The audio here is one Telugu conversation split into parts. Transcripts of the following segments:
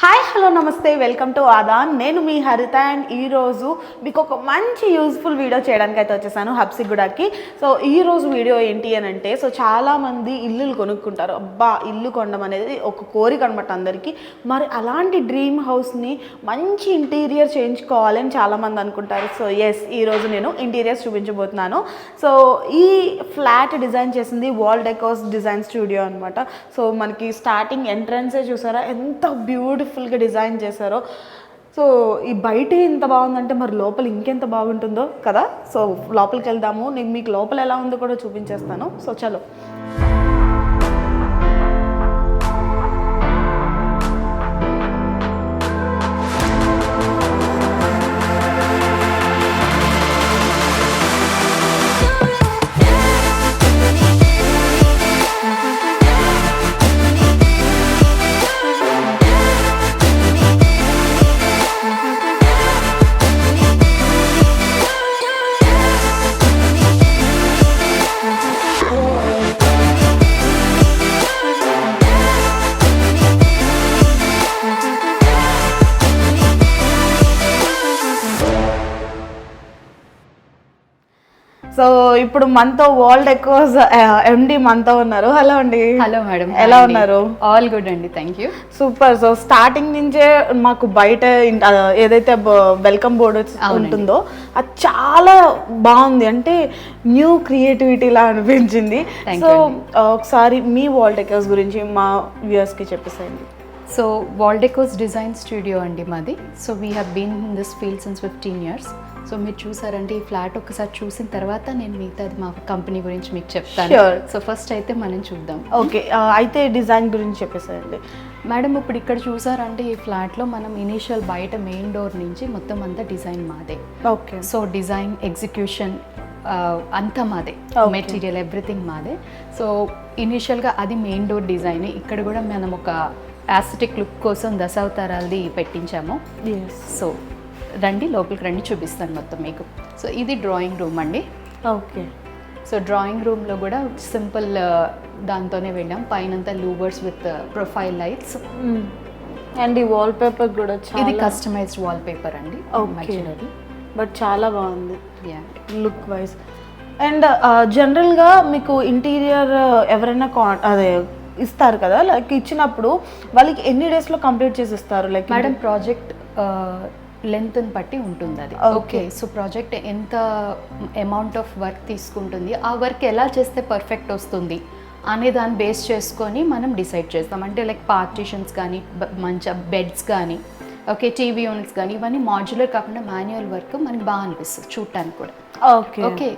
Hi, hello namaste welcome to Aadan. నేను మీ హరిత అండ్ ఈరోజు మీకు ఒక మంచి యూస్ఫుల్ వీడియో చేయడానికి అయితే వచ్చేసాను హబ్సిగూడకి సో ఈ రోజు వీడియో ఏంటి అని అంటే సో చాలామంది ఇల్లులు కొనుక్కుంటారు. అబ్బా ఇల్లు కొనడం అనేది ఒక కోరిక అనమాట అందరికీ. మరి అలాంటి డ్రీమ్ హౌస్ని మంచి ఇంటీరియర్ చేయించుకోవాలని చాలామంది అనుకుంటారు. సో ఎస్ ఈరోజు నేను ఇంటీరియర్స్ చూపించబోతున్నాను. సో ఈ ఫ్లాట్ డిజైన్ చేసింది వాల్ డెకోస్ డిజైన్ స్టూడియో అనమాట సో మనకి స్టార్టింగ్ ఎంట్రన్సే చూసారా? ఎంత బ్యూటిఫుల్గా డిజైన్ చేశారో. సో ఈ బయట ఎంత బాగుందంటే మరి లోపల ఇంకెంత బాగుంటుందో కదా? సో లోపలికి వెళ్దాము. నేను మీకు లోపల ఎలా ఉందో కూడా చూపించేస్తాను. సో చలో. ఇప్పుడు మనతో వరల్డ్ ఎకోస్ ఎండి మనతో ఉన్నారు. హలో అండి. హలో మేడం ఎలా ఉన్నారు? ఆల్ గుడ్ అండి thank you super so starting నుంచే మాకు బయట ఏదైతే వెల్కమ్ బోర్డు ఉంటుందో అది చాలా బాగుంది. అంటే న్యూ క్రియేటివిటీ లా అనిపించింది. సో ఒకసారి మీ వాల్ టెకర్స్ గురించి మా వ్యూయర్స్కి చెప్పేసేయండి. సో వాల్డెకోస్ డిజైన్ స్టూడియో అండి మాది. So we have been in this field since fifteen years so మీరు చూసారంటే ఈ ఫ్లాట్ ఒకసారి చూసిన తర్వాత నేను మిగతాది మా కంపెనీ గురించి మీకు చెప్తాను. సో ఫస్ట్ అయితే మనం చూద్దాం. ఓకే అయితే డిజైన్ గురించి చెప్పేసేయండి. మేడం ఇప్పుడు ఇక్కడ చూసారంటే ఈ ఫ్లాట్లో మనం ఇనీషియల్ బయట మెయిన్ డోర్ నుంచి మొత్తం అంతా డిజైన్ మాదే. ఓకే సో డిజైన్ ఎగ్జిక్యూషన్ అంతా మాదే. మెటీరియల్ ఎవ్రీథింగ్ మాదే. సో ఇనిషియల్గా అది మెయిన్ డోర్ డిజైన్ ఇక్కడ కూడా మనం ఒక యాస్థెటిక్ లుక్ కోసం దశావతారాలది పెట్టించాము. సో రండి లోపలికి రండి చూపిస్తాను మొత్తం మీకు. సో ఇది డ్రాయింగ్ రూమ్ అండి. ఓకే. సో డ్రాయింగ్ రూమ్లో కూడా సింపుల్ దాంతోనే వెళ్ళాం. పైనంతా louvers with profile lights and ఈ వాల్ పేపర్ కూడా ఇది కస్టమైజ్డ్ వాల్ పేపర్ అండి. మధ్యలోది. బట్ చాలా బాగుంది. లుక్ వైజ్ అండ్ జనరల్గా మీకు ఇంటీరియర్ ఎవరైనా కా అదే ఇస్తారు కదా? లైక్ ఇచ్చినప్పుడు వాళ్ళకి ఎన్ని డేస్లో కంప్లీట్ చేసి ఇస్తారు? లైక్ మేడం ప్రాజెక్ట్ లెంత్ బట్టి ఉంటుంది అది. ఓకే. సో ప్రాజెక్ట్ ఎంత అమౌంట్ ఆఫ్ వర్క్ తీసుకుంటుంది ఆ వర్క్ ఎలా చేస్తే పర్ఫెక్ట్ వస్తుంది అనే దాన్ని బేస్ చేసుకొని మనం డిసైడ్ చేస్తాం. అంటే లైక్ పార్టీషన్స్ కానీ మంచి బెడ్స్ కానీ ఓకే టీవీ యూనిట్స్ కానీ ఇవన్నీ మాడ్యులర్ కాకుండా మాన్యువల్ వర్క్ మనకి బాగా అనిపిస్తుంది చూడటానికి కూడా. ఓకే. ఓకే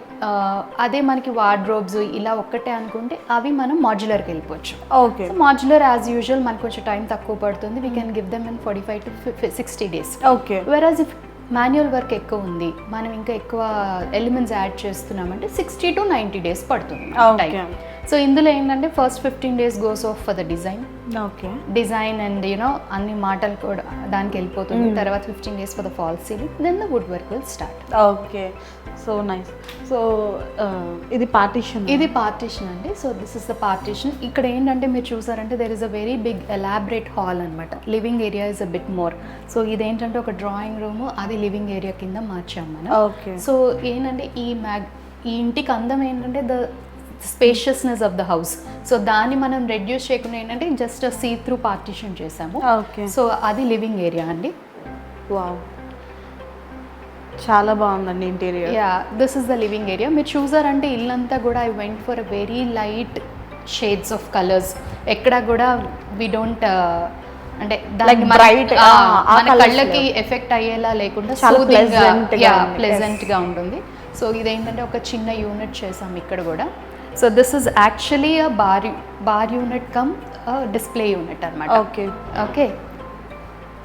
అదే మనకి వార్డ్రోబ్స్ ఇలా ఒక్కటే అనుకుంటే అవి మనం మాడ్యులర్కి వెళ్ళిపోవచ్చు. ఓకే. మాడ్యులర్ యాజ్ యూజువల్ మనకు కొంచెం టైం తక్కువ పడుతుంది. We can give them in forty five to sixty days okay. Average if manual work ఎక్కువ ఉంది మనం ఇంకా ఎక్కువ ఎలిమెంట్స్ యాడ్ చేస్తున్నామంటే సిక్స్టీ టు నైంటీ డేస్ పడుతుంది. టైం సో ఇందులో ఏంటంటే first fifteen days goes off for the design okay. Design and you know అన్ని మాటలు కూడా దానికి వెళ్ళిపోతుంది. తర్వాత fifteen days for the fall ceiling then the woodwork will start okay. So nice. So ఇది పార్టీషన్ ఇది పార్టీషన్ అండి. So this is the partition ఇక్కడ ఏంటంటే మీరు చూసారంటే there is a very big elaborate hall అనమాట living area is a bit more so ఇదేంటంటే ఒక డ్రాయింగ్ రూమ్ అది లివింగ్ ఏరియా కింద మార్చాం మనం. ఓకే. సో ఏంటంటే ఈ మ్యాగ్ ఈ ఇంటికి అందం ఏంటంటే the spaciousness of the house so దాన్ని మనం రెడ్యూస్ చేయకుండా ఏంటంటే జస్ట్ సీ త్రూ పార్టీషన్ చేసాము. ఓకే సో అది లివింగ్ ఏరియా అండి. వావ్ చాలా బాగుందండి interior yeah this is the living area మీరు చూసారంటే ఇల్లంతా కూడా I went for very light shades of colours ఎక్కడ కూడా వి డోంట్ అంటే దాన్ని మన- కళ్ళకి ఎఫెక్ట్ అయ్యేలా లేకుండా. ప్లెజెంట్గా ఉంటుంది. సో ఇదేంటంటే ఒక చిన్న యూనిట్ చేసాం ఇక్కడ కూడా. So this is actually a bar bar unit cum display unit అనమాట ఓకే ఓకే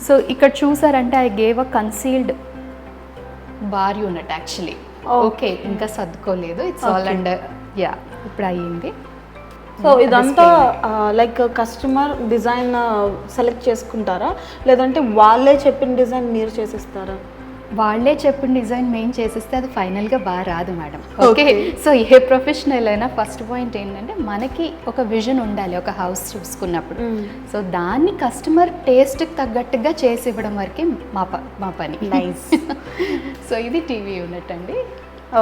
సో ఇక్కడ చూసారంటే I gave a concealed bar unit actually okay ఇంకా సర్దుకోలేదు. It's all. అండర్ యా ఇప్పుడు అయ్యింది. సో ఇదంతా లైక్ కస్టమర్ డిజైన్ సెలెక్ట్ చేసుకుంటారా? లేదంటే వాళ్ళే చెప్పిన డిజైన్ మీరు చేసిస్తారా? వాళ్ళే చెప్పిన డిజైన్ మెయిన్ చేసేస్తే అది ఫైనల్గా బాగా రాదు మేడం. ఓకే. సో ఏ ప్రొఫెషనల్ అయినా ఫస్ట్ పాయింట్ ఏంటంటే మనకి ఒక విజన్ ఉండాలి ఒక హౌస్ చూసుకున్నప్పుడు. సో దాన్ని కస్టమర్ టేస్ట్కి తగ్గట్టుగా చేసి ఇవ్వడం వరకే మా మా పని. నైస్ సో ఇది టీవీ యూనిట్ అండి.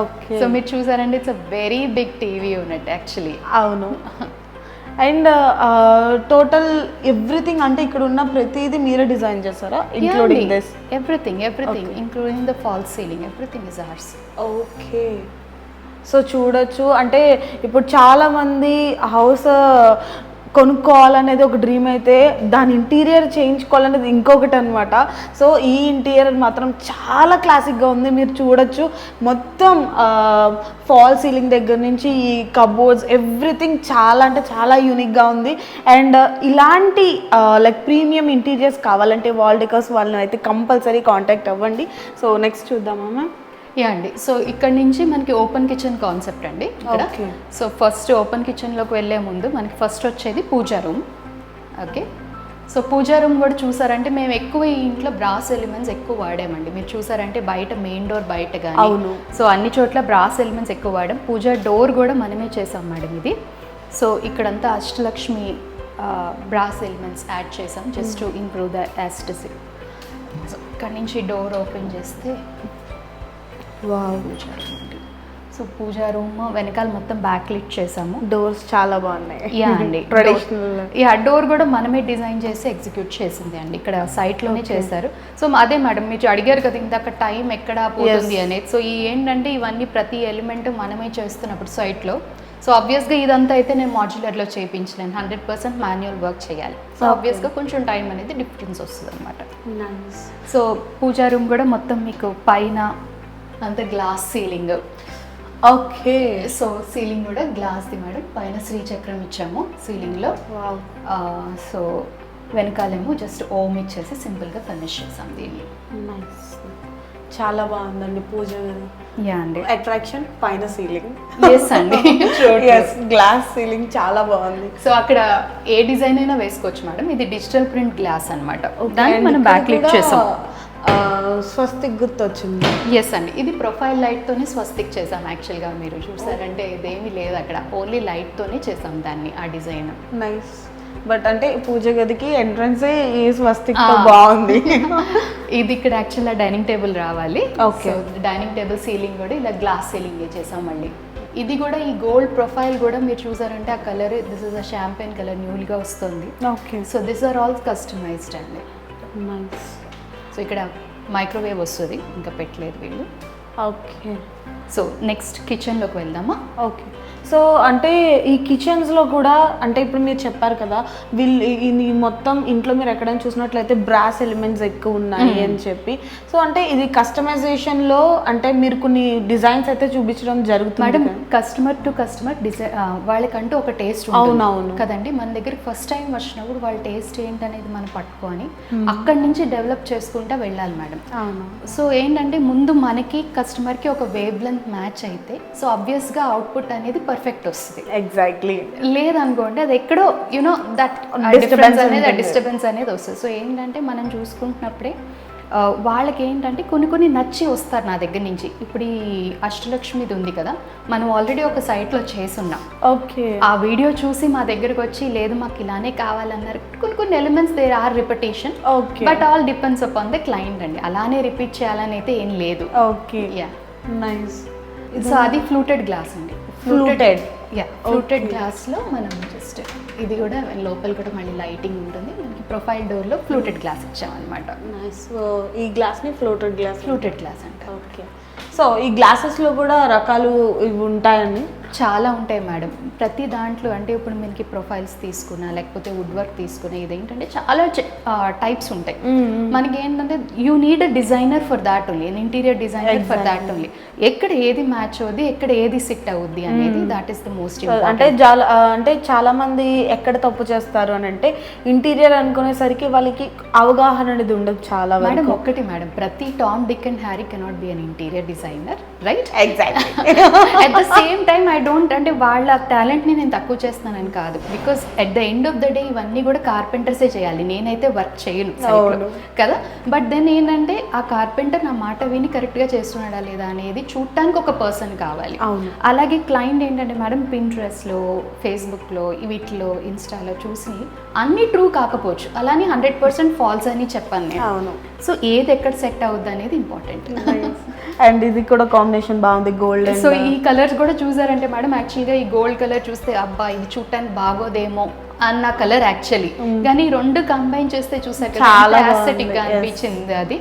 ఓకే సో మీరు చూసారండి it's a very big TV unit actually. అవును. అండ్ టోటల్ ఎవ్రీథింగ్ అంటే ఇక్కడ ఉన్న ప్రతిదీ మీరే డిజైన్ చేస్తారా? Including this everything everything including the false ceiling everything is ours okay so చూడొచ్చు. అంటే ఇప్పుడు చాలా మంది హౌస్ కొనుక్కోవాలనేది ఒక డ్రీమ్ అయితే దాని ఇంటీరియర్ చేయించుకోవాలనేది ఇంకొకటి అనమాట సో ఈ ఇంటీరియర్ మాత్రం చాలా క్లాసిక్గా ఉంది. మీరు చూడొచ్చు. మొత్తం ఫాల్ సీలింగ్ దగ్గర నుంచి ఈ కబోర్డ్స్ ఎవ్రీథింగ్ చాలా అంటే చాలా యూనిక్గా ఉంది. అండ్ ఇలాంటి లైక్ ప్రీమియం ఇంటీరియర్స్ కావాలంటే వాల్ డెకర్స్ వాళ్ళని అయితే కంపల్సరీ కాంటాక్ట్ అవ్వండి. సో నెక్స్ట్ చూద్దామా మ్యామ్ యా అండి. సో ఇక్కడ నుంచి మనకి ఓపెన్ కిచెన్ కాన్సెప్ట్ అండి. ఇక్కడ. సో ఫస్ట్ ఓపెన్ కిచెన్లోకి వెళ్ళే ముందు మనకి ఫస్ట్ వచ్చేది puja room okay so puja room కూడా చూసారంటే మేము ఎక్కువ ఈ ఇంట్లో బ్రాస్ ఎలిమెంట్స్ ఎక్కువ వాడామండి. మీరు చూసారంటే బయట మెయిన్ డోర్ బయట కానీ అవును. సో అన్ని చోట్ల బ్రాస్ ఎలిమెంట్స్ ఎక్కువ వాడాం. పూజా డోర్ కూడా మనమే చేసాం మేడం ఇది. సో ఇక్కడంతా అష్టలక్ష్మి బ్రాస్ ఎలిమెంట్స్ యాడ్ చేసాం just to improve the aesthetic so ఇక్కడ నుంచి డోర్ ఓపెన్ చేస్తే వావ్. పూజా రూమ్ అండి సో పూజా రూమ్ వెనకాల మొత్తం బ్యాక్ లిట్ చేసాము డోర్స్ చాలా బాగున్నాయి. యా అండి. ట్రెడిషనల్ యా డోర్ కూడా మనమే డిజైన్ చేసి ఎగ్జిక్యూట్ చేసింది అండి. ఇక్కడ సైట్లోనే చేశారు. సో అదే మేడం మీరు అడిగారు కదా ఇందాక టైం ఎక్కడ పోతుంది. అనేది. సో ఈ ఏంటంటే ఇవన్నీ ప్రతి ఎలిమెంట్ మనమే చేస్తున్నప్పుడు సైట్లో సో ఆబ్వియస్గా ఇదంతా అయితే నేను మాడ్యులర్లో చేయించలేను. హండ్రెడ్ పర్సెంట్ మాన్యువల్ వర్క్ చేయాలి. సో. ఆబ్వియస్గా కొంచెం టైం అనేది డిఫరెన్స్ వస్తుంది అనమాట సో పూజా రూమ్ కూడా మొత్తం మీకు పైన అంత glass ceiling okay so ceiling కూడా గ్లాస్ది మేడం. పైన శ్రీచక్రం ఇచ్చాము సీలింగ్లో సో వెనకాలేమో జస్ట్ ఓమ్ ఇచ్చేసి సింపుల్గా ఫినిష్ చేసాం దీన్ని. చాలా బాగుందండి పూజ యా అండి. అట్రాక్షన్ పైన సీలింగ్ ఎస్ అండి. ఎస్ గ్లాస్ సీలింగ్ చాలా బాగుంది. సో అక్కడ ఏ డిజైన్ అయినా వేసుకోవచ్చు మేడం. ఇది డిజిటల్ ప్రింట్ గ్లాస్ అనమాట దాన్ని మనం బ్యాక్ లిట్ చేసాం. స్వస్తిక్ గుర్తొచ్చింది. ఎస్ అండి. ఇది ప్రొఫైల్ లైట్తోనే స్వస్తిక్ చేసాం యాక్చువల్గా మీరు చూసారంటే ఇదేమీ లేదు అక్కడ. ఓన్లీ లైట్తోనే చేసాం దాన్ని ఆ డిజైన్. నైస్. బట్ అంటే పూజ గదికి ఎంట్రన్స్ ఈ స్వస్తిక్. బాగుంది. ఇది ఇక్కడ యాక్చువల్గా డైనింగ్ టేబుల్ రావాలి. Okay. డైనింగ్ టేబుల్ సీలింగ్ కూడా ఇలా గ్లాస్ సీలింగ్ చేసాం మళ్ళీ. ఇది కూడా ఈ గోల్డ్ ప్రొఫైల్ కూడా మీరు చూసారంటే ఆ colour this is a champagne colour న్యూల్గా వస్తుంది. Okay. So this are all customised అండి. నైస్. సో ఇక్కడ మైక్రోవేవ్ వస్తుంది ఇంకా పెట్టలేదు వీళ్ళు. ఓకే. సో నెక్స్ట్ కిచెన్లోకి వెళ్దామా? ఓకే. సో అంటే ఈ కిచెన్స్లో కూడా అంటే ఇప్పుడు మీరు చెప్పారు కదా వీళ్ళు మొత్తం ఇంట్లో మీరు ఎక్కడైనా చూసినట్లయితే బ్రాస్ ఎలిమెంట్స్ ఎక్కువ ఉన్నాయి అని చెప్పి. సో అంటే ఇది కస్టమైజేషన్లో అంటే మీరు కొన్ని డిజైన్స్ అయితే చూపించడం జరుగుతుంది madam? Customer to customer design వాళ్ళకంటూ ఒక టేస్ట్ అవునవును. కదండి మన దగ్గరికి ఫస్ట్ టైం వచ్చినప్పుడు వాళ్ళ టేస్ట్ ఏంటనేది మనం పట్టుకొని అక్కడి నుంచి డెవలప్ చేసుకుంటా వెళ్ళాలి మేడం సో ఏంటంటే ముందు మనకి కస్టమర్కి ఒక వేవ్ లెంత్ మ్యాచ్ అయితే సో ఆబ్వియస్గా అవుట్పుట్ అనేది పర్ఫెక్ట్ వస్తుంది. ఎగ్జాక్ట్లీ లేదనుకోండి అది ఎక్కడో యునో దట్ డిస్టర్బెన్స్ అనేది. డిస్టర్బెన్స్ అనేది వస్తుంది. సో ఏంటంటే మనం చూసుకుంటున్నప్పుడే వాళ్ళకి ఏంటంటే కొన్ని కొన్ని నచ్చి వస్తారు నా దగ్గర నుంచి. ఇప్పుడు ఈ అష్టలక్ష్మిది ఉంది కదా మనం ఆల్రెడీ ఒక సైట్లో చేసున్నాం. ఓకే ఆ వీడియో చూసి మా దగ్గరకు వచ్చి లేదు మాకు ఇలానే కావాలన్నారు. కొన్ని కొన్ని elements there are repetition okay but all depends upon the client అండి. అలానే రిపీట్ చేయాలని అయితే ఏం లేదు. ఓకే యా నైస్ సో అది ఫ్లూటెడ్ గ్లాస్ అండి. Fluted. యా ఫ్లూటెడ్ గ్లాస్లో మనం జస్ట్ ఇది కూడా లోపల కూడా మళ్ళీ లైటింగ్ ఉంటుంది. మనకి ప్రొఫైల్ డోర్లో ఫ్లూటెడ్ గ్లాస్ ఇచ్చామన్నమాట. నైస్ ఈ గ్లాస్ని ఫ్లోటెడ్ గ్లాస్ ఫ్లూటెడ్ గ్లాస్ అంట ఓకే సో ఈ గ్లాసెస్లో కూడా రకాలు ఇవి ఉంటాయండి చాలా ఉంటాయి మేడం. ప్రతి దాంట్లో అంటే ఇప్పుడు మనకి ప్రొఫైల్స్ తీసుకున్నా లేకపోతే వుడ్ వర్క్ తీసుకున్నా ఇదేంటంటే చాలా టైప్స్ ఉంటాయి. మనకి ఏంటంటే you need a designer for that only. Interior designer for that only ఎక్కడ ఏది మ్యాచ్ అవుద్ది ఎక్కడ ఏది సిట్ అవుద్ది అనేది దాట్ ఈస్ ద మోస్ట్ అంటే చాలా అంటే చాలా మంది ఎక్కడ తప్పు చేస్తారు అని అంటే ఇంటీరియర్ అనుకునేసరికి వాళ్ళకి అవగాహన అనేది ఉండదు చాలా మేడం ఒక్కటి మేడం. ప్రతి Tom Dick and Harry cannot be an interior designer right exactly at the same time I don't అంటే వాళ్ళ టాలెంట్ని నేను తక్కువ చేస్తున్నానని కాదు. Because at the end of the day ఇవన్నీ కూడా కార్పెంటర్సే చేయాలి. నేనైతే వర్క్ చేయను. కదా? బట్ దెన్ ఏంటంటే ఆ కార్పెంటర్ నా మాట విని కరెక్ట్గా చేస్తున్నాడా లేదా అనేది చూడటానికి ఒక పర్సన్ కావాలి. అలాగే క్లయింట్ ఏంటంటే మేడం పింట్రెస్ట్లో ఫేస్బుక్లో వీటిలో ఇన్స్టాలో చూసి అన్ని ట్రూ కాకపోవచ్చు. అలానే హండ్రెడ్ పర్సెంట్ ఫాల్స్ అని చెప్పాను నేను. సో ఏది ఎక్కడ సెట్ అవుద్ది అనేది ఇంపార్టెంట్ అండ్ ఇది కూడా కాంబినేషన్ బాగుంది గోల్డ్ సో ఈ కలర్స్ కూడా చూసారంటే మేడం యాక్చువల్గా ఈ గోల్డ్ కలర్ చూస్తే అబ్బా ఇది చూడటానికి బాగోదేమో అన్న కలర్ యాక్చువల్లీ కానీ ఈ రెండు కంబైన్ చేస్తే చూసాక చాలా గా. అనిపించింది అది.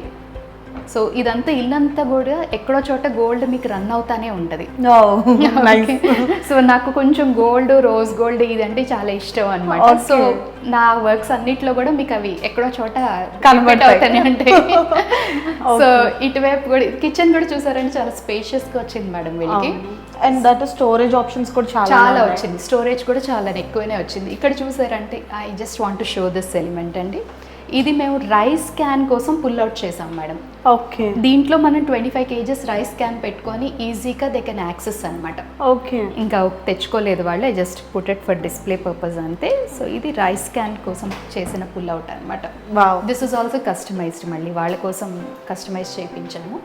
సో ఇదంతా ఇల్లంతా కూడా ఎక్కడో చోట గోల్డ్ మీకు రన్ అవుతానే ఉంటది. సో నాకు కొంచెం గోల్డ్ రోజ్ గోల్డ్ ఇదంటే చాలా ఇష్టం అనమాట. సో నా వర్క్స్ అన్నిట్లో కూడా మీకు అవి ఎక్కడో చోట repeat అవుతానే ఉంటాయి. సో ఇటువైపు కూడా కిచెన్ కూడా చూసారంటే చాలా స్పేషియస్గా వచ్చింది మేడం వీళ్ళకి. అండ్ దట్ స్టోరేజ్ ఆప్షన్స్ కూడా చాలా చాలా. వచ్చింది. స్టోరేజ్ కూడా చాలా ఎక్కువనే వచ్చింది. ఇక్కడ చూసారంటే I just want to show this element అండి. ఇది మేము రైస్ క్యాన్ కోసం పుల్ అవుట్ చేసాం మేడం ఓకే దీంట్లో మనం twenty five kgs rice can పెట్టుకొని ఈజీగా దే కెన్ యాక్సెస్ అనమాట ఓకే ఇంకా తెచ్చుకోలేదు వాళ్ళు just put it for display purpose అంతే. సో ఇది రైస్ క్యాన్ కోసం చేసిన పుల్ అవుట్ అనమాట wow this is also customised మళ్ళీ వాళ్ళ కోసం కస్టమైజ్ చేయించాము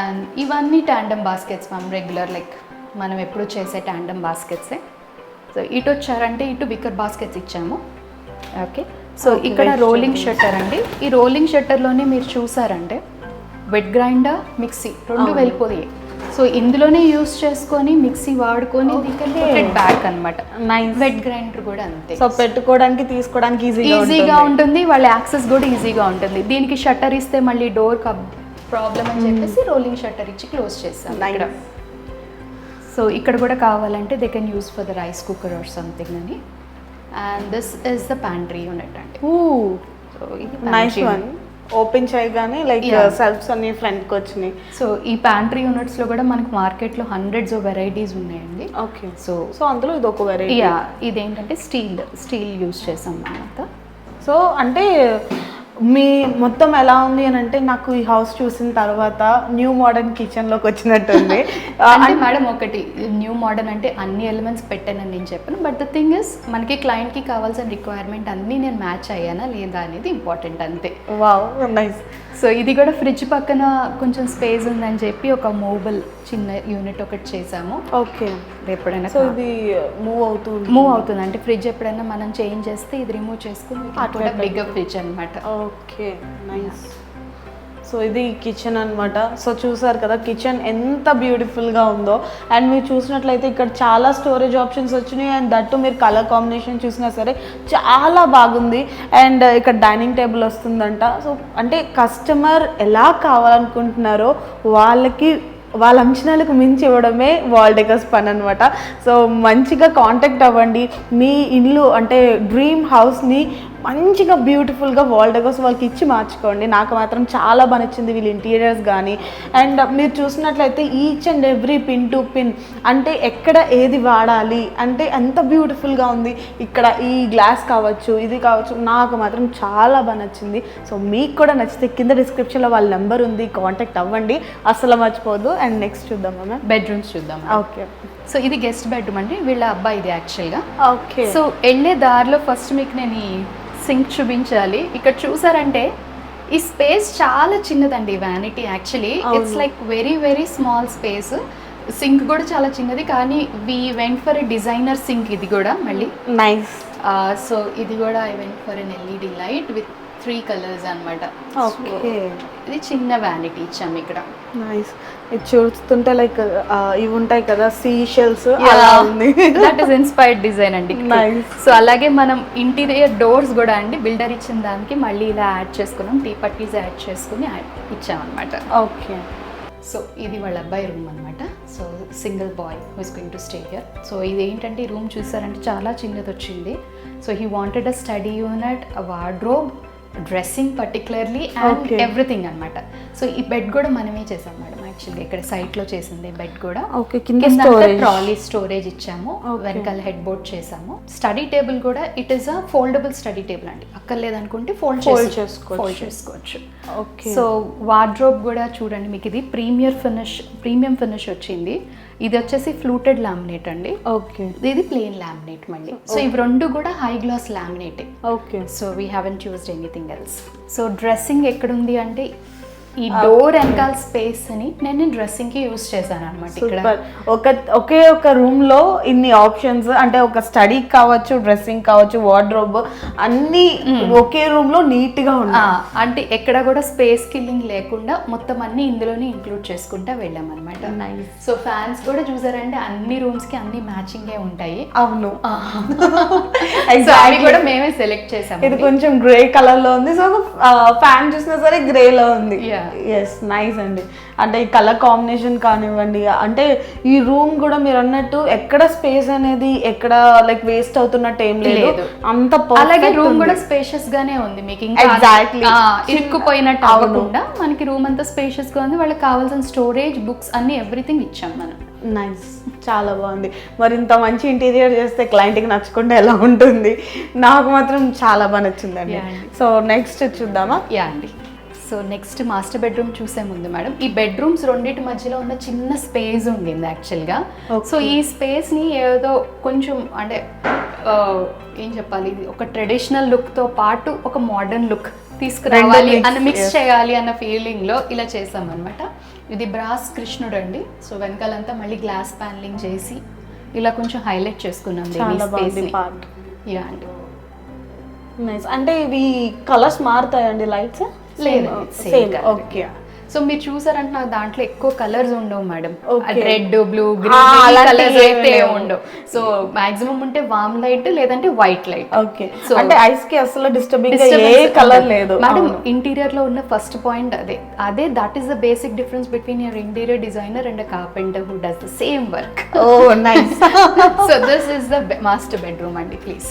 అండ్ ఇవన్నీ tandem baskets ma'am regular like మనం ఎప్పుడు చేసే ట్యాండమ్ బాస్కెట్సే సో ఇటు వచ్చారంటే ఇటు బిక్కర్ బాస్కెట్స్ ఇచ్చాము. ఓకే సో ఇక్కడ రోలింగ్. షట్టర్ అండి. ఈ రోలింగ్ షట్టర్లోనే మీరు చూసారంటే వెట్ గ్రైండర్ మిక్సీ రెండు. వెళ్ళిపోయాయి సో ఇందులోనే యూస్ చేసుకొని మిక్సీ వాడుకొని. బ్యాక్ అనమాట వెట్ గ్రైండర్ కూడా అంతే. సో పెట్టుకోవడానికి తీసుకోవడానికి ఈజీగా ఈజీగా ఉంటుంది. వాళ్ళ యాక్సెస్ కూడా ఈజీగా ఉంటుంది. దీనికి షట్టర్ ఇస్తే మళ్ళీ డోర్ ప్రాబ్లం అని చెప్పేసి రోలింగ్ షట్టర్ ఇచ్చి క్లోజ్ చేస్తాం ఇక్కడ. సో ఇక్కడ కూడా కావాలంటే they can use for the rice cooker or something అని. And this is the pantry unit అండి. సో ఇది నైస్ వన్ ఓపెన్ చేయగానే లైక్. సెల్ఫ్స్ అన్ని ఫ్రంట్కి వచ్చినాయి. సో ఈ ప్యాంట్రీ యూనిట్స్లో కూడా మనకు మార్కెట్లో హండ్రెడ్స్ ఆఫ్ వెరైటీస్ ఉన్నాయండి. ఓకే సో సో అందులో ఇది ఒక వెరైటీ ఇదేంటంటే స్టీల్ స్టీల్ యూస్ చేసాం మనమంతా సో అంటే మీ మొత్తం ఎలా ఉంది అని అంటే నాకు ఈ హౌస్ చూసిన తర్వాత న్యూ మోడర్న్ కిచెన్లోకి వచ్చినట్టుంది. అంటే మేడం ఒకటి న్యూ మోడర్న్ అంటే అన్ని ఎలిమెంట్స్ పెట్టానని నేను చెప్పాను. బట్ ద థింగ్ ఇస్ మనకి క్లయింట్కి కావాల్సిన రిక్వైర్మెంట్ అన్నీ నేను మ్యాచ్ అయ్యానా లేదా అనేది ఇంపార్టెంట్ అంతే. వావ్ నైస్ సో ఇది కూడా ఫ్రిడ్జ్ పక్కన కొంచెం స్పేస్ ఉందని చెప్పి ఒక మూవబుల్ చిన్న యూనిట్ ఒకటి చేసాము ఓకే. ఎప్పుడైనా సో ఇది మూవ్ అవుతూ మూవ్ అవుతుంది. అంటే ఫ్రిడ్జ్ ఎప్పుడైనా మనం చేంజ్ చేస్తే ఇది రిమూవ్ చేసుకుని అట్లా కూడా బిగ్గర్ ఫ్రిడ్జ్ అనమాట ఓకే. నైస్. సో ఇది కిచెన్ అన్నమాట. సో చూసారు కదా కిచెన్ ఎంత బ్యూటిఫుల్గా ఉందో. అండ్ మీరు చూసినట్లయితే ఇక్కడ చాలా స్టోరేజ్ ఆప్షన్స్ వచ్చినాయి. అండ్ దట్టు మీరు కలర్ కాంబినేషన్ చూసినా సరే చాలా బాగుంది. అండ్ ఇక్కడ డైనింగ్ టేబుల్ వస్తుందంట. సో అంటే కస్టమర్ ఎలా కావాలనుకుంటున్నారో వాళ్ళకి వాళ్ళ అంచనాలకు మించి ఇవ్వడమే వాల్డెకర్స్ పని అనమాట సో మంచిగా కాంటాక్ట్ అవ్వండి. మీ ఇల్లు అంటే డ్రీమ్ హౌస్ని మంచిగా బ్యూటిఫుల్గా వాల్ డెకర్స్ వాళ్ళకి ఇచ్చి మార్చుకోండి. నాకు మాత్రం చాలా బాగా నచ్చింది వీళ్ళ ఇంటీరియర్స్ కానీ అండ్ మీరు చూసినట్లయితే each and every pin to pin అంటే ఎక్కడ ఏది వాడాలి? అంటే ఎంత బ్యూటిఫుల్గా ఉంది? ఇక్కడ ఈ గ్లాస్ కావచ్చు ఇది కావచ్చు నాకు మాత్రం చాలా బాగా నచ్చింది. సో మీకు కూడా నచ్చితే కింద డిస్క్రిప్షన్లో వాళ్ళ నెంబర్ ఉంది కాంటాక్ట్ అవ్వండి. అసలు మర్చిపోదు అండ్ నెక్స్ట్ మ్యామ్ బెడ్రూమ్స్ చూద్దాం ఓకే సో ఇది గెస్ట్ బెడ్రూమ్ అండి. వీళ్ళ అబ్బాయి ఇది యాక్చువల్గా ఓకే సో వెళ్ళే దారిలో ఫస్ట్ మీకు నేను ఈ సింక్ చూపించాలి. ఇక్కడ చూసారంటే ఈ స్పేస్ చాలా చిన్నదండి vanity actually it's. Like very very small space sink కూడా చాలా చిన్నది కానీ we went for a designer sink ఇది కూడా మళ్ళీ. నైస్ సో ఇది కూడా I went for an LED light with three colours అనమాట ఓకే ఇది చిన్న వ్యానిటీ ఇచ్చాము ఇక్కడ. నైస్ ఇది చూస్తుంటే లైక్ ఇవి ఉంటాయి కదా సీ షెల్స్ అలా ఉంది. దట్ ఇస్ ఇన్స్పైర్డ్ డిజైన్ అండి. సో అలాగే మనం ఇంటీరియర్ డోర్స్ కూడా అండి బిల్డర్ ఇచ్చిన దానికి మళ్ళీ ఇలా యాడ్ చేసుకున్నాం. టీ పట్టీస్ యాడ్ చేసుకుని ఇచ్చామన్నమాట. ఓకే సో ఇది వాళ్ళ అబ్బాయి రూమ్ అనమాట so single boy who's going to stay here so ఇది ఏంటంటే రూమ్ చూసారంటే చాలా చిన్నది వచ్చింది. So he wanted a study unit wardrobe dressing particularly and. Everything అనమాట సో ఈ బెడ్ కూడా మనమే చేసాం మేడం యాక్చువల్లీ ఇక్కడ సైట్లో చేసింది బెడ్ కూడా. ఓకే కింద ట్రాలీ స్టోరేజ్ ఇచ్చాము. వెనకాల హెడ్ బోర్డ్ చేసాము స్టడీ టేబుల్ కూడా it is a foldable study table అండి. అక్కర్లేదనుకుంటే ఫోల్డ్ Fold చేసుకోవచ్చు. ఫోల్డ్ చేసుకోవచ్చు. ఓకే. సో వార్డ్రోబ్ కూడా చూడండి మీకు ఇది ప్రీమియర్ ఫినిష్ ప్రీమియం ఫినిష్ వచ్చింది. ఇది వచ్చేసి ఫ్లూటెడ్ లామినేట్ అండి. ఓకే. ఇది ప్లెయిన్ లామినేట్ మళ్ళీ. సో ఇవి రెండు కూడా high gloss laminate okay. So we haven't choosed anything else so dressing ఎక్కడుంది అంటే ఈ డోర్ వెనకాల స్పేస్ అని నేను డ్రెస్సింగ్కి యూస్ చేశాను అనమాట ఇక్కడ ఒక ఒకే ఒక రూమ్లో ఇన్ని ఆప్షన్స్ అంటే ఒక స్టడీ కావచ్చు డ్రెస్సింగ్ కావచ్చు వార్డ్రోబ్ అన్ని ఒకే రూమ్లో నీట్గా ఉన్నాయి. అంటే ఎక్కడ కూడా స్పేస్ కిల్లింగ్ లేకుండా మొత్తం అన్ని ఇందులోనే ఇంక్లూడ్ చేసుకుంటా వెళ్ళాం అనమాట. సో ఫ్యాన్స్ కూడా చూసారంటే అన్ని రూమ్స్కి అన్ని మ్యాచింగ్ ఉంటాయి. అవును. కూడా మేమే సెలెక్ట్ చేసాము ఇది కొంచెం గ్రే కలర్లో ఉంది. సో ఫ్యాన్ చూసినా సరే గ్రే లో ఉంది. Yeah. ఎస్ నైస్ అండి. అంటే ఈ కలర్ కాంబినేషన్ కానివ్వండి అంటే ఈ రూమ్ కూడా మీరు అన్నట్టు ఎక్కడ స్పేస్ అనేది ఎక్కడ లైక్ వేస్ట్ అవుతున్నట్టు ఏం లేదు. అంత అలాగే రూమ్. కూడా స్పేషియస్ గానే ఉంది మీకు. ఆ, ఇరుక్కుపోయినట్టు. అవ్వకుండా మనకి రూమ్ అంతా స్పేషియస్గా ఉంది. వాళ్ళకి కావాల్సిన స్టోరేజ్ బుక్స్ అన్ని ఎవ్రీథింగ్ ఇచ్చాం మనం. నైస్ చాలా బాగుంది. మరి ఇంత మంచి ఇంటీరియర్ చేస్తే క్లయింట్కి నచ్చకుండా ఎలా ఉంటుంది? నాకు మాత్రం చాలా బాగా నచ్చిందండి. సో నెక్స్ట్ చూద్దామా? యా అండి. సో నెక్స్ట్ మాస్టర్ బెడ్రూమ్ చూసే ముందు మేడం ఈ బెడ్రూమ్స్ రెండింటి మధ్యలో ఉన్న చిన్న స్పేస్ ఉండింది యాక్చువల్గా. సో ఈ స్పేస్ని ఏదో కొంచెం అంటే ఏం చెప్పాలి ఒక ట్రెడిషనల్ లుక్తో పాటు ఒక మోడర్న్ లుక్ తీసుకురావాలి అన్న మిక్స్. చేయాలి అన్న ఫీలింగ్లో ఇలా చేసాం అనమాట ఇది బ్రాస్ కృష్ణుడు అండి సో వెనకాలంతా మళ్ళీ గ్లాస్ ప్యానలింగ్ చేసి ఇలా కొంచెం హైలైట్ చేసుకున్నాం యా అండి. నైస్ అంటే ఇవి కలర్స్ మారుతాయండి లైట్స్? లేదు సేమ్ ఓకే సో మీరు చూసారంటే నాకు దాంట్లో ఎక్కువ కలర్స్ ఉండవు madam. Red blue green colours అయితే. ఉండవు. సో మాక్సిమం ఉంటే వామ్ లైట్ లేదంటే వైట్ లైట్ ఓకే So- అంటే ఐస్కి అసలు డిస్టర్బింగ్ ఏ కలర్ లేదు. మేడం. ఇంటీరియర్లో ఉన్న ఫస్ట్ పాయింట్ అదే. అదే that is the basic difference between your interior designer and carpenter who does the same work oh nice so this is the master bedroom అండి ప్లీజ్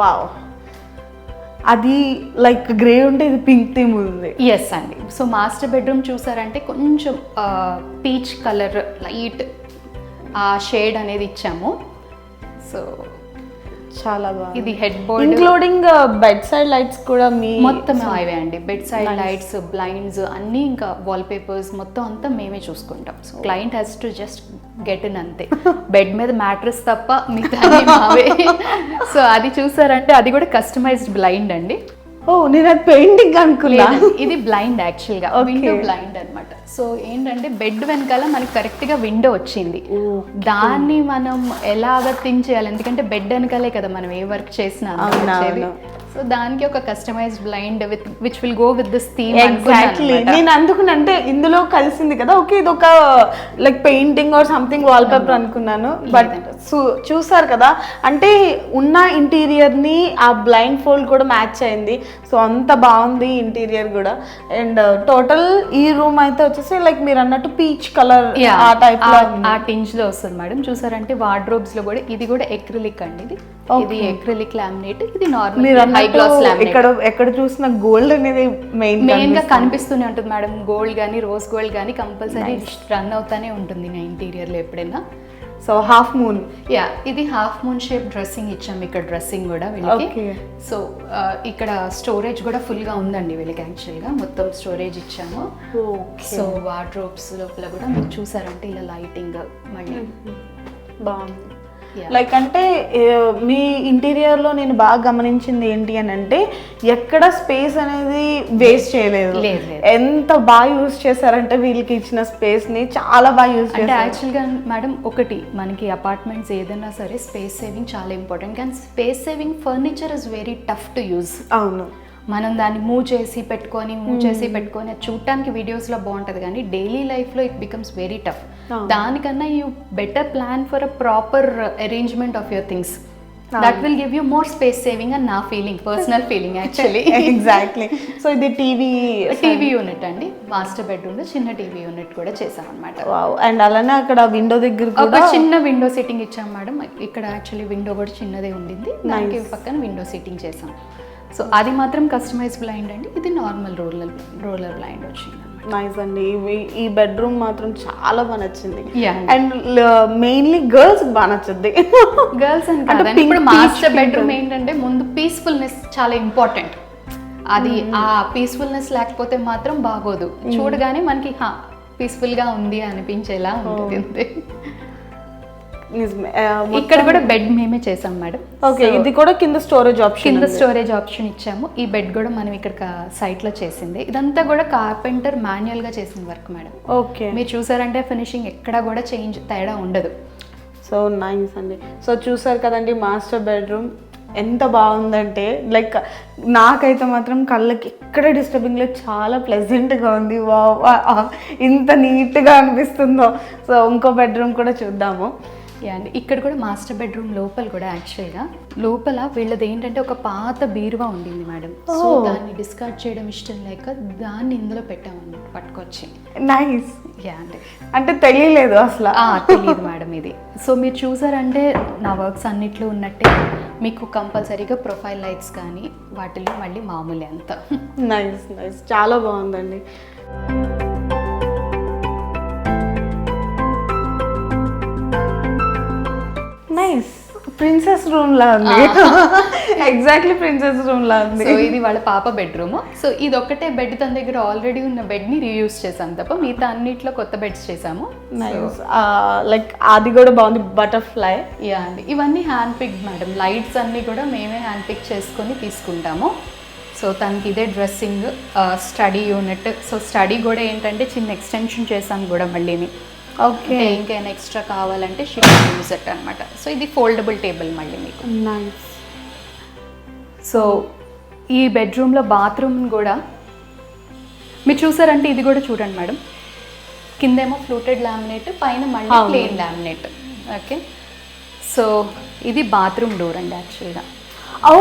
వావ్ అది లైక్ గ్రే ఉంటే ఇది పింక్ థీమ్ ఉంది. ఎస్ అండి. సో మాస్టర్ బెడ్రూమ్ చూసారంటే కొంచెం పీచ్ కలర్ లైట్ ఆ షేడ్ అనేది ఇచ్చాము. సో చాలా బాగుంది. ఇది head board including bed side lights కూడా మీ మొత్తం అవే అండి. బెడ్ సైడ్ లైట్స్ బ్లైండ్స్ అన్నీ ఇంకా వాల్ పేపర్స్ మొత్తం అంతా మేమే చూసుకుంటాం. So client has to just get in అంతే. బెడ్ మీద మ్యాట్రెస్ తప్ప మిగతా మావే. సో అది చూసారంటే అది కూడా కస్టమైజ్డ్ బ్లైండ్ అండి. ఓ నేను అది పెయింటింగ్ అనుకున్నా. ఇది బ్లైండ్ యాక్చువల్గా. విండో బ్లైండ్ అన్నమాట. సో ఏంటంటే బెడ్ వెనకాల మనకి కరెక్ట్గా విండో వచ్చింది. దాన్ని మనం ఎలాగ థింక్ చేయాలి? ఎందుకంటే బెడ్ వెనకాలే కదా మనం ఏ వర్క్ చేసినా. సో దానికి ఒక customised blind with which will go with this theme exactly నేను అందుకుని అంటే ఇందులో కలిసింది కదా. ఓకే ఇది ఒక like painting or something wallpaper అనుకున్నాను బట్ చూసారు కదా? అంటే ఉన్న ఇంటీరియర్ని ఆ బ్లైండ్ ఫోల్డ్ కూడా మ్యాచ్ అయింది. సో అంత బాగుంది ఇంటీరియర్ కూడా. అండ్ టోటల్ ఈ రూమ్ అయితే వచ్చేసి లైక్ మీరు అన్నట్టు పీచ్ కలర్ ఆ టైప్. ఆ టింజ్లో వస్తుంది మేడం. చూసారంటే వార్డ్రోబ్స్లో కూడా ఇది కూడా ఎక్రిలిక్ అండి ఇది. ఇది ఎక్రిలిక్ లామినేట్ ఇది నార్మల్ హై గ్లాస్ అన్నట్టు లామినేట్ ఇక్కడ ఎక్కడ చూసిన గోల్డ్ అనేది మెయిన్ మెయిన్గా కనిపిస్తూనే ఉంటుంది మేడం. గోల్డ్ కానీ రోజ్ గోల్డ్ కానీ కంపల్సరీ రన్ అవుతానే ఉంటుంది నా ఇంటీరియర్లో ఎప్పుడైనా. సో హాఫ్ మూన్ యా ఇది హాఫ్ మూన్ షేప్ డ్రెస్సింగ్ ఇచ్చాం ఇక్కడ డ్రెస్సింగ్ కూడా వీళ్ళకి. సో ఇక్కడ స్టోరేజ్ కూడా ఫుల్గా ఉందండి వీళ్ళకి యాక్చువల్గా. మొత్తం స్టోరేజ్ ఇచ్చాము. సో వార్డ్రోబ్స్ లోపల కూడా మీరు చూసారంటే ఇలా లైటింగ్ మళ్ళీ. బాగుంది. Yeah. లైక్ అంటే మీ ఇంటీరియర్లో నేను బాగా గమనించింది ఏంటి అని అంటే ఎక్కడ స్పేస్ అనేది వేస్ట్ చేయలేదు. లేదు, లేదు. ఎంత బాగా యూజ్ చేశారంటే వీళ్ళకి ఇచ్చిన స్పేస్ని చాలా బాగా యూజ్ అంటే చేశారు. యాక్చువల్గా మేడం ఒకటి మనకి అపార్ట్మెంట్స్ ఏదైనా సరే స్పేస్ సేవింగ్ చాలా ఇంపార్టెంట్ కానీ space saving furniture is very tough to use అవును. మనం దాన్ని మూవ్ చేసి పెట్టుకొని మూవ్ చేసి పెట్టుకొని చూడటానికి వీడియోస్లో బాగుంటుంది కానీ డైలీ లైఫ్లో ఇట్ బికమ్స్ వెరీ టఫ్. దానికన్నా you better plan for a proper arrangement of your things that will give you more space saving అని నా feeling personal feeling actually exactly so ఇది టీవీ టీవీ యూనిట్ అండి. మాస్టర్ బెడ్రూమ్లో చిన్న టీవీ యూనిట్ కూడా చేసాం అనమాట అండ్ అలానే అక్కడ విండో దగ్గర ఒక చిన్న విండో సిట్టింగ్ ఇచ్చాం మేడం. ఇక్కడ యాక్చువల్లీ విండో కూడా చిన్నదే ఉండింది. దానికి పక్కన విండో సిట్టింగ్ చేసాం సో అది మాత్రం కస్టమైజ్ బ్లైండ్ అండి. ఇది నార్మల్ రోలర్ రోలర్ బ్లైండ్ వచ్చింది నైస్ అండి. ఈ బెడ్రూమ్ మాత్రం చాలా బాగా నచ్చింది. అండ్ మెయిన్లీ గర్ల్స్ బాగా నచ్చుద్ది గర్ల్స్ అని ఇప్పుడు peach మాస్టర్. బెడ్రూమ్ ఏంటంటే ముందు పీస్ఫుల్నెస్ చాలా ఇంపార్టెంట్ అది ఆ పీస్ఫుల్నెస్ లేకపోతే మాత్రం బాగోదు. చూడగానే మనకి హా పీస్ఫుల్గా ఉంది అనిపించేలా ఉంటుంది. నిజమే ఆ, ఇక్కడ కూడా బెడ్ మేమే చేసాం మేడం ఓకే ఇది కూడా కింద స్టోరేజ్ ఆప్షన్ కింద స్టోరేజ్ ఆప్షన్ ఇచ్చాము. ఈ బెడ్ కూడా మనం ఇక్కడ సైట్లో చేసింది. ఇదంతా కూడా కార్పెంటర్ మాన్యువల్గా చేసిన వర్క్ మేడం ఓకే మీరు చూసారంటే ఫినిషింగ్ ఎక్కడ కూడా చేంజ్ తేడా ఉండదు. సో నైస్ అండి. సో చూసారు కదండి మాస్టర్ బెడ్రూమ్ ఎంత బాగుందంటే లైక్ నాకైతే మాత్రం కళ్ళకి ఎక్కడ డిస్టర్బింగ్ లేదు చాలా ప్లెజెంట్గా ఉంది. వా ఇంత నీట్గా అనిపిస్తుందో. సో ఇంకో బెడ్రూమ్ కూడా చూద్దాము. యా అండి ఇక్కడ కూడా మాస్టర్ బెడ్రూమ్ లోపల కూడా యాక్చువల్గా లోపల వీళ్ళది ఏంటంటే ఒక పాత బీరువా ఉండింది మేడం సో Oh. దాన్ని డిస్కార్డ్ చేయడం ఇష్టం లేక దాన్ని ఇందులో పెట్టామన్నమాట పట్టుకొచ్చి. నైస్ యా అండి అంటే తెలియలేదు అసలు. ఆ, తెలియదు మేడం ఇది. సో మీరు చూసారంటే నా వర్క్స్ అన్నిట్లో ఉన్నట్టే మీకు కంపల్సరీగా ప్రొఫైల్ లైట్స్ కానీ వాటిల్లో మళ్ళీ మామూలే అంత. నైస్ నైస్ చాలా బాగుందండి. నైస్ ప్రిన్సెస్ రూమ్ లా ఉంది. ఎగ్జాక్ట్లీ ప్రిన్సెస్ రూమ్ లా ఉంది. సో ఇది వాళ్ళ పాప బెడ్రూమ్ సో ఇది ఒక్కటే బెడ్ తన దగ్గర ఆల్రెడీ ఉన్న బెడ్ని రీయూస్ చేసాం తప్ప మిగతా అన్నిట్లో కొత్త బెడ్స్ చేసాము లైక్ అది కూడా బాగుంది బటర్ఫ్లై యా అండి. ఇవన్నీ హ్యాండ్ పిక్ మేడం లైట్స్ అన్నీ కూడా మేమే హ్యాండ్ పిక్ చేసుకొని తీసుకుంటాము. సో తనకి ఇదే dressing study unit so study కూడా ఏంటంటే చిన్న ఎక్స్టెన్షన్ చేసాం కూడా మళ్ళీని. ఓకే. అంటే ఇంకేమైనా ఎక్స్ట్రా కావాలంటే షీ యూజ్ ఇట్ అనమాట సో ఇది ఫోల్డబుల్ టేబుల్ మళ్ళీ మీకు. నైస్. సో ఈ బెడ్రూమ్లో బాత్రూమ్ కూడా మీరు చూసారంటే ఇది కూడా చూడండి మేడం. కిందేమో ఫ్లూటెడ్ లామినేట్ పైన మళ్ళీ. Plain laminate. ఓకే. సో ఇది బాత్రూమ్ డోర్ అండి యాక్చువల్గా. ఓ!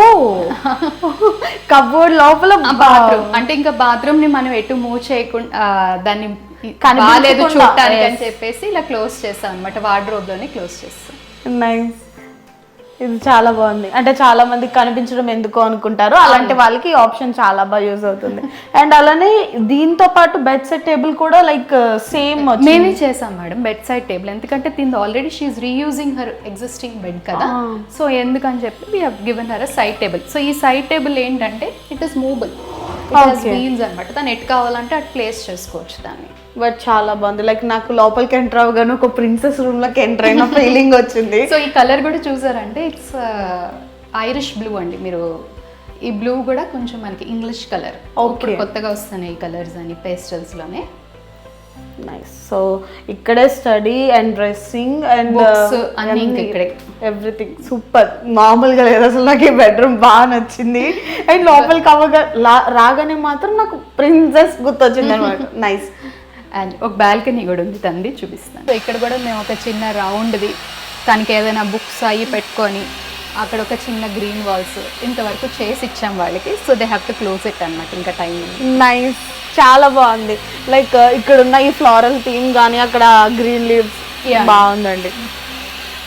కబోర్డ్ లోపల బాత్రూమ్. అంటే ఇంకా బాత్రూమ్ని మనం ఎటు మూవ్ చేయకుండా దాన్ని బాగాలేదు చూడటానికి అని. చెప్పేసి ఇలా క్లోజ్ చేస్తాం అనమాట వార్డ్రోబ్లోనే క్లోజ్ చేస్తాం నైస్ ఇది చాలా బాగుంది. అంటే చాలా మందికి కనిపించడం ఎందుకు అనుకుంటారు అలాంటి వాళ్ళకి ఆప్షన్ చాలా బాగా యూజ్ అవుతుంది. అండ్ అలానే దీంతో పాటు బెడ్ సెట్ టేబుల్ కూడా లైక్ సేమ్ మేమే చేసాం మేడం బెడ్ సైడ్ టేబుల్. ఎందుకంటే తింది already she's reusing her existing bed కదా. సో ఎందుకని చెప్పి we given her side table so ఈ సైడ్ టేబుల్ ఏంటంటే ఇట్ ఇస్. వీల్స్ అనమాట తను ఎట్ కావాలంటే అటు ప్లేస్ చేసుకోవచ్చు దాన్ని. బట్ చాలా బాగుంది. లైక్ నాకు లోపలికి ఎంటర్ అవగానే ఒక ప్రిన్సెస్ రూమ్లోకి ఎంటర్ అయిన ఫీలింగ్ వచ్చింది. సో ఈ కలర్ కూడా చూసారంటే ఇట్స్ ఐరిష్ బ్లూ అండి మీరు. ఈ బ్లూ కూడా కొంచెం మనకి ఇంగ్లీష్ కలర్. ఇప్పుడు కొత్తగా వస్తున్నాయి ఈ కలర్స్ అని పేస్టల్స్లోనే. నైస్ సో ఇక్కడే study and dressing and. Everything super మామూలుగా లేదు. అసలు నాకు ఈ బెడ్రూమ్ బాగా నచ్చింది. అండ్ లోపలికి అవ్వగా లా- రాగానే మాత్రం నాకు ప్రిన్సెస్ గుర్తొచ్చింది అనమాట నైస్ అండ్ ఒక బాల్కనీ కూడా ఉంది తంది చూపిస్తాను. సో ఇక్కడ కూడా మేము ఒక చిన్న రౌండ్ది తనకి ఏదైనా బుక్స్ అవి పెట్టుకొని అక్కడ ఒక చిన్న గ్రీన్ వాల్స్ ఇంతవరకు చేసి ఇచ్చాం వాళ్ళకి. So they have to close it అనమాట ఇంకా టైం నైస్ చాలా బాగుంది. లైక్ ఇక్కడ ఉన్న ఈ ఫ్లోరల్ థీమ్ కానీ అక్కడ గ్రీన్ లీవ్స్ Yeah. బాగుందండి.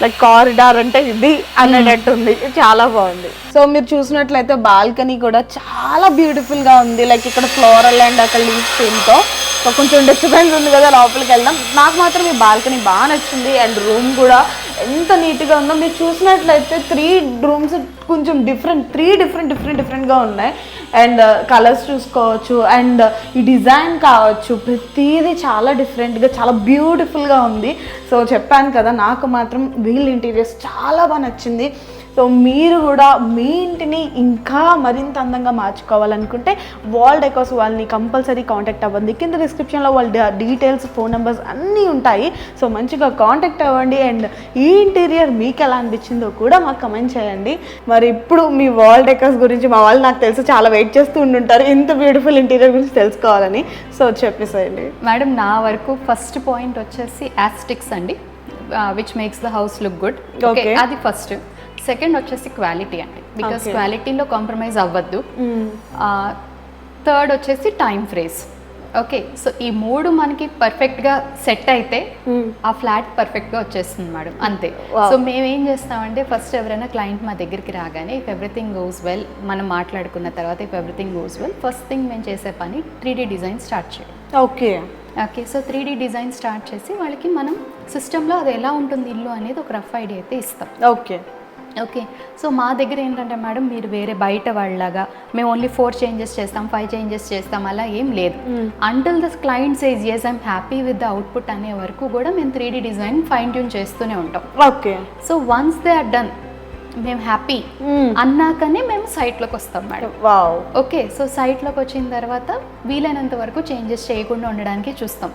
లైక్ కారిడార్ అంటే ఇది అనేటట్టు ఉంది hmm. చాలా బాగుంది. సో మీరు చూసినట్లయితే బాల్కనీ కూడా చాలా బ్యూటిఫుల్గా ఉంది. లైక్ ఇక్కడ ఫ్లోరల్ అండ్ అక్కడ లీవ్స్ థీమ్తో సో కొంచెం డిస్టర్బెన్స్ ఉంది కదా లోపలికి వెళ్దాం. నాకు మాత్రం ఈ బాల్కనీ బాగా నచ్చింది. అండ్ రూమ్ కూడా ఎంత నీట్గా ఉందో. మీరు చూసినట్లయితే త్రీ రూమ్స్ కొంచెం డిఫరెంట్ త్రీ డిఫరెంట్ డిఫరెంట్ డిఫరెంట్గా ఉన్నాయి. అండ్ కలర్స్ uh, చూసుకోవచ్చు. అండ్ uh, ఈ డిజైన్ కావచ్చు. ప్రతిదీ చాలా డిఫరెంట్గా చాలా బ్యూటిఫుల్గా ఉంది. సో చెప్పాను కదా నాకు మాత్రం వీల్ ఇంటీరియర్స్ చాలా బాగా నచ్చింది. సో మీరు కూడా మీ ఇంటిని ఇంకా మరింత అందంగా మార్చుకోవాలనుకుంటే వాల్ డెకోస్ వాళ్ళని కంపల్సరీ కాంటాక్ట్ అవ్వండి. కింద డిస్క్రిప్షన్లో వాళ్ళ డీటెయిల్స్ ఫోన్ నెంబర్స్ అన్నీ ఉంటాయి. సో మంచిగా కాంటాక్ట్ అవ్వండి అండ్ ఈ ఇంటీరియర్ మీకు ఎలా అనిపించిందో కూడా మాకు కమెంట్ చేయండి. మరి ఇప్పుడు మీ వాల్ డెకోస్ గురించి మా వాళ్ళు నాకు తెలుసు చాలా వెయిట్ చేస్తూ ఉండుంటారు. ఇంత బ్యూటిఫుల్ ఇంటీరియర్ గురించి తెలుసుకోవాలని. సో చెప్పేసేయండి. మేడం నా వరకు ఫస్ట్ పాయింట్ వచ్చేసి యాస్టిక్స్ అండి. Which makes the house look good okay. అది ఫస్ట్ సెకండ్ వచ్చేసి క్వాలిటీ అండి. బికాస్. క్వాలిటీలో కాంప్రమైజ్ అవ్వద్దు. థర్డ్ వచ్చేసి టైం ఫ్రేస్ ఓకే సో ఈ మూడు మనకి పర్ఫెక్ట్గా సెట్ అయితే ఆ ఫ్లాట్ పర్ఫెక్ట్గా వచ్చేస్తుంది మేడం. అంతే. సో మేము ఏం చేస్తామంటే ఫస్ట్ ఎవరైనా క్లయింట్ మా దగ్గరికి రాగానే ఇఫ్ ఎవ్రీథింగ్ గోస్ వెల్ మనం మాట్లాడుకున్న తర్వాత if everything goes well first thing మేము చేసే పని త్రీ డిజైన్ స్టార్ట్ చేయడం okay okay so three design start చేసి వాళ్ళకి మనం సిస్టంలో అది ఎలా ఉంటుంది ఇల్లు అనేది ఒక రఫ్ ఐడియా అయితే ఇస్తాం. ఓకే ఓకే సో మా దగ్గర ఏంటంటే మేడం మీరు వేరే బయట వాళ్ళలాగా మేము ఓన్లీ ఫోర్ చేంజెస్ చేస్తాం ఫైవ్ చేంజెస్ చేస్తాం అలా ఏం లేదు. Until the client says yes I'm happy with the output అనే వరకు కూడా మేము three D design fine tune చేస్తూనే ఉంటాం. Okay so once they are done మేము హ్యాపీ అన్నాకనే మేము సైట్లోకి వస్తాం మేడం. వావ్ ఓకే సో సైట్లోకి వచ్చిన తర్వాత వీలైనంత వరకు చేంజెస్ చేయకుండా ఉండడానికి చూస్తాం.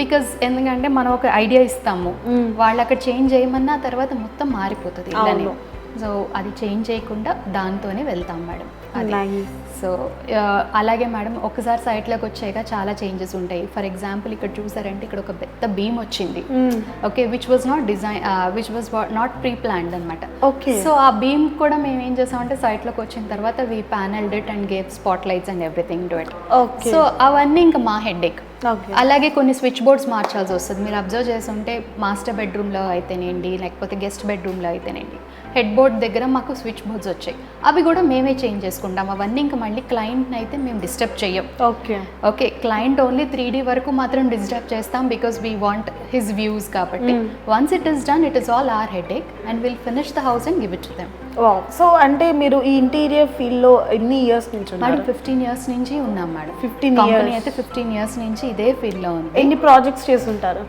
బికాజ్ ఎందుకంటే మనం ఒక ఐడియా ఇస్తాము. వాళ్ళు అక్కడ చేంజ్ చేయమన్నా తర్వాత మొత్తం మారిపోతుంది. సో అది చేంజ్ చేయకుండా దాంతోనే వెళ్తాం మేడం. అది. సో అలాగే మేడం ఒకసారి సైట్లోకి వచ్చాక చాలా చేంజెస్ ఉంటాయి. ఫర్ ఎగ్జాంపుల్ ఇక్కడ చూసారంటే ఇక్కడ ఒక పెద్ద బీమ్ వచ్చింది. Okay which was not design which was not pre planned అనమాట Okay. సో ఆ బీమ్ కూడా మేము ఏం చేసామంటే సైట్లోకి వచ్చిన తర్వాత we panel it and gave spot lights and everything to it okay so అవన్నీ ఇంకా మా హెడ్ ఓకే అలాగే కొన్ని స్విచ్ బోర్డ్స్ మార్చాల్సి వస్తుంది. మీరు అబ్జర్వ్ చేస్తుంటే మాస్టర్ బెడ్రూమ్లో అయితేనేంటి లేకపోతే గెస్ట్ బెడ్రూమ్లో అయితేనేంటి. హెడ్ బోర్డ్ దగ్గర మాకు స్విచ్ బోర్డ్స్ వచ్చాయి. అవి కూడా మేమే చేంజ్ చేసుకుంటాం. అవన్నీ ఇంకా మళ్ళీ క్లయింట్ని అయితే మేము డిస్టర్బ్ చెయ్యం. Okay. Okay client only three D వరకు మాత్రం డిస్టర్బ్ చేస్తాం because we want his views కాబట్టి. Once it is done it is all our headache and will finish the house and give it to them so అంటే మీరు ఈ ఇంటీరియర్ ఫీల్డ్లో ఎన్ని ఇయర్స్ నుంచి మేడం ఫిఫ్టీన్ ఇయర్స్ నుంచి ఉన్నాం మేడం 15 కంపెనీ. అయితే ఫిఫ్టీన్ ఇయర్స్ నుంచి ఇదే ఫీల్డ్లో ఉంది. ఎన్ని ప్రాజెక్ట్స్ చేస్తుంటారు?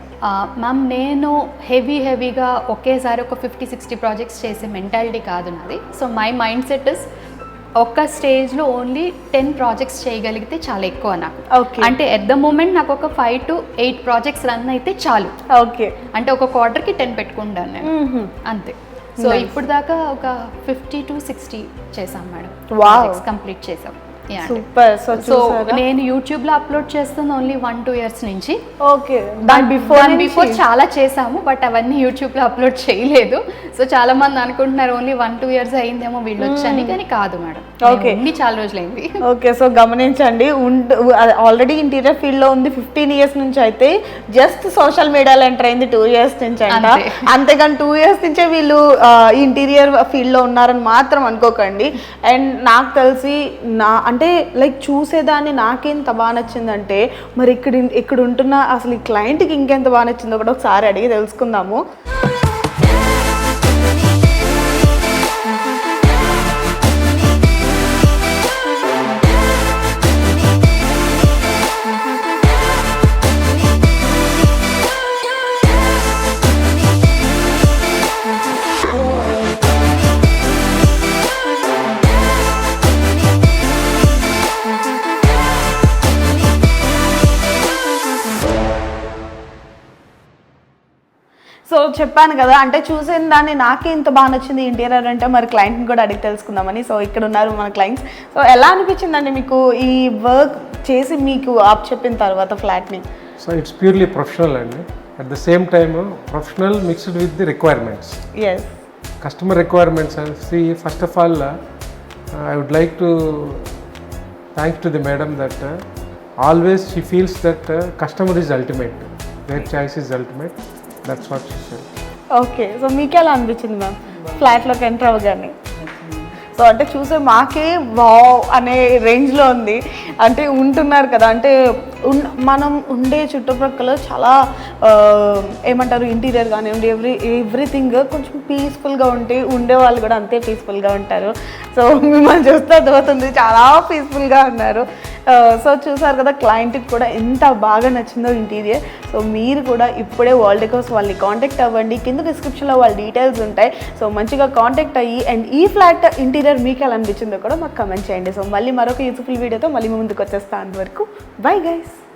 మ్యామ్ నేను హెవీ హెవీగా ఒకేసారి ఒక ఫిఫ్టీ సిక్స్టీ ప్రాజెక్ట్స్ చేసే మెంటాలిటీ కాదు నాది so my mindset is ఒక్క స్టేజ్లో ఓన్లీ టెన్ ప్రాజెక్ట్స్ చేయగలిగితే చాలా ఎక్కువ నాకు. ఓకే అంటే ఎట్ ద మూమెంట్ నాకు ఒక five to eight projects run అయితే చాలు. ఓకే అంటే ఒక క్వార్టర్కి టెన్ పెట్టుకుంటాను నేను. అంతే. సో. ఇప్పుడు దాకా ఒక ఫిఫ్టీ టు సిక్స్టీ చేసాం మేడం. కంప్లీట్ చేసాం. సూపర్ సో నేను యూట్యూబ్లో అప్లోడ్ చేస్తుంది ఓన్లీ వన్ టూ ఇయర్స్ నుంచి. ఓకే దాని బిఫోర్ బిఫోర్ చాలా చేసాము బట్ అవన్నీ యూట్యూబ్లో అప్లోడ్ చేయలేదు. సో చాలా మంది అనుకుంటున్నారు ఓన్లీ వన్ టూ ఇయర్స్ అయిందేమో వీళ్ళు వచ్చని కానీ కాదు మేడం. Okay. ఉంది చాలా రోజులైంది. ఓకే సో గమనించండి ఆల్రెడీ ఇంటీరియర్ ఫీల్డ్లో ఉంది ఫిఫ్టీన్ ఇయర్స్ నుంచి అయితే జస్ట్ సోషల్ మీడియాలో ఎంటర్ అయింది టూ ఇయర్స్ నుంచి అంట. అంతే. అంతేగాని టూ ఇయర్స్ నుంచే వీళ్ళు ఇంటీరియర్ ఫీల్డ్లో ఉన్నారని మాత్రం అనుకోకండి. అండ్ నాకు తెలిసి నా అంటే లైక్ చూసేదాన్ని నాకెంత బాగా నచ్చిందంటే మరి ఇక్కడ ఇక్కడ ఉంటున్న అసలు ఈ క్లయింట్కి ఇంకెంత బాగా నచ్చిందో కూడా ఒకసారి అడిగి తెలుసుకుందాము. చెప్పాను కదా అంటే చూసిన దాన్ని నాకే ఇంత బాగా నచ్చింది ఇంటీరియర్ అంటే మరి క్లయింట్ని కూడా అడిగి తెలుసుకుందామని. సో ఇక్కడ ఉన్నారు మన క్లయింట్స్ సో ఎలా అనిపించిందండి మీకు ఈ వర్క్ చేసి మీకు ఆప్ చెప్పిన తర్వాత ఫ్లాట్ని సో ఇట్స్ ప్యూర్లీ ప్రొఫెషనల్ అండి. At the same time professional mixed with the requirements yes customer requirements see first of all I would like to thanks to the madam that always she feels that customer is ultimate their choice is ultimate that's what okay so మీకు ఎలా అనిపించింది మ్యామ్? ఫ్లాట్లోకి ఎంటర్ అవ్వగానే? సో అంటే చూసే మాకే వావ్ అనే రేంజ్లో ఉంది. అంటే ఉంటున్నారు కదా అంటే మనం ఉండే చుట్టుప్రక్కల చాలా ఏమంటారు ఇంటీరియర్ కానివ్వండి ఎవ్రీ ఎవ్రీథింగ్ కొంచెం పీస్ఫుల్గా ఉంటే ఉండే వాళ్ళు కూడా అంతే పీస్ఫుల్గా ఉంటారు. సో మిమ్మల్ని చూస్తే అర్థమవుతుంది చాలా పీస్ఫుల్గా ఉన్నారు. సో చూసారు కదా క్లయింట్కి కూడా ఎంత బాగా నచ్చిందో ఇంటీరియర్. సో మీరు కూడా ఇప్పుడే వరల్డ్ కోసం వాళ్ళని కాంటాక్ట్ అవ్వండి. కింద డిస్క్రిప్షన్లో వాళ్ళ డీటెయిల్స్ ఉంటాయి. సో మంచిగా కాంటాక్ట్ అయ్యి అండ్ ఈ ఫ్లాట్ ఇంటీరియర్ మీకు ఎలా అనిపించిందో కూడా మాకు కమెంట్ చేయండి. సో మళ్ళీ మరొక యూస్ఫుల్ వీడియోతో మళ్ళీ ముందుకు వచ్చేస్తా అంతవరకు. Bye guys